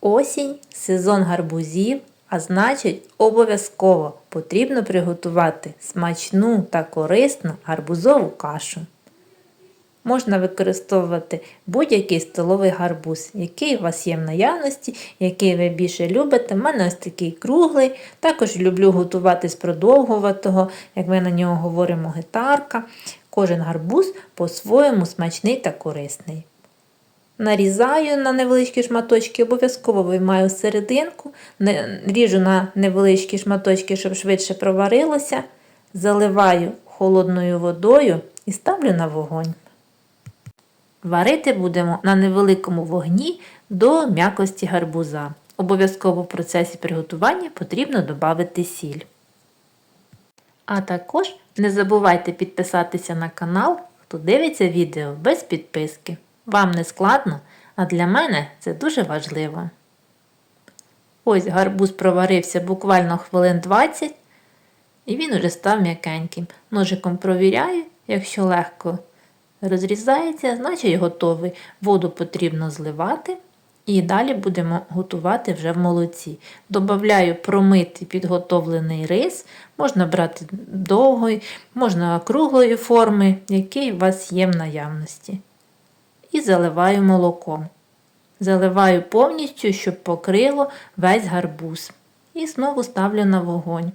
Осінь сезон гарбузів, а значить, обов'язково потрібно приготувати смачну та корисну гарбузову кашу. Можна використовувати будь-який столовий гарбуз, який у вас є в наявності, який ви більше любите. У мене ось такий круглий. Також люблю готувати з продовгуватого, як ми на нього говоримо, гитарка. Кожен гарбуз по-своєму смачний та корисний. Нарізаю на невеличкі шматочки, обов'язково виймаю серединку, ріжу на невеличкі шматочки, щоб швидше проварилося, заливаю холодною водою і ставлю на вогонь. Варити будемо на невеликому вогні до м'якості гарбуза. Обов'язково в процесі приготування потрібно додати сіль. А також не забувайте підписатися на канал, хто дивиться відео без підписки. Вам не складно, а для мене це дуже важливо. Ось гарбуз проварився буквально хвилин 20, і він уже став м'якеньким. Ножиком провіряю, якщо легко розрізається, значить готовий. Воду потрібно зливати. І далі будемо готувати вже в молоці. Добавляю промитий підготовлений рис, можна брати довгої, можна круглої форми, який у вас є в наявності. І заливаю молоком. Заливаю повністю, щоб покрило весь гарбуз. І знову ставлю на вогонь.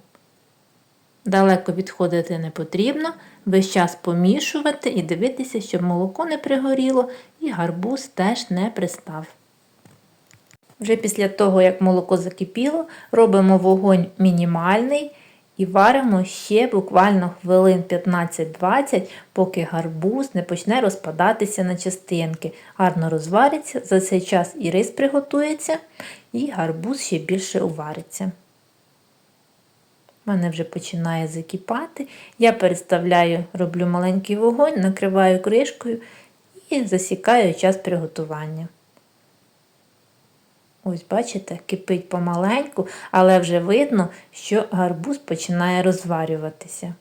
Далеко відходити не потрібно, весь час помішувати і дивитися, щоб молоко не пригоріло і гарбуз теж не пристав. Вже після того, як молоко закипіло, робимо вогонь мінімальний і варимо ще буквально хвилин 15-20, поки гарбуз не почне розпадатися на частинки. Гарно розвариться, за цей час і рис приготується, і гарбуз ще більше увариться. У мене вже починає закипати. Я переставляю, роблю маленький вогонь, накриваю кришкою і засікаю час приготування. Ось, бачите, кипить помаленьку, але вже видно, що гарбуз починає розварюватися.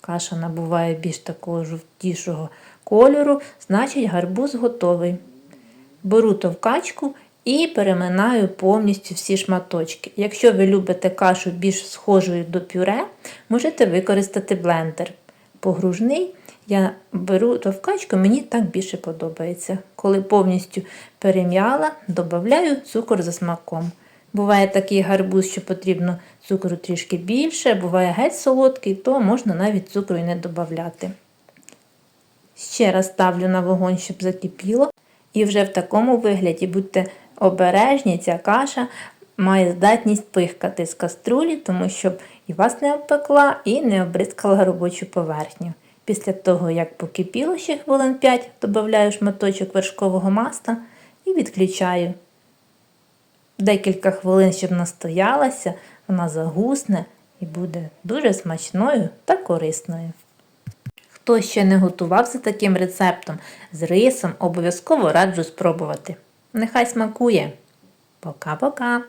Каша набуває більш такого жовтішого кольору, значить гарбуз готовий. Беру товкачку і переминаю повністю всі шматочки. Якщо ви любите кашу більш схожою до пюре, можете використати блендер. Погружний я беру товкачку, мені так більше подобається. Коли повністю перем'яла, додаю цукор за смаком. Буває такий гарбуз, що потрібно цукру трішки більше, буває геть солодкий, то можна навіть цукру і не додати. Ще раз ставлю на вогонь, щоб закипіло. І вже в такому вигляді будьте обережні, ця каша має здатність пихкати з каструлі, тому щоб і вас не обпекла, і не обризкала робочу поверхню. Після того, як покипіло ще хвилин 5, додаю шматочок вершкового масла і відключаю. Декілька хвилин, щоб настоялася, вона загусне і буде дуже смачною та корисною. Хто ще не готував за таким рецептом з рисом, обов'язково раджу спробувати. Нехай смакує. Пока-пока!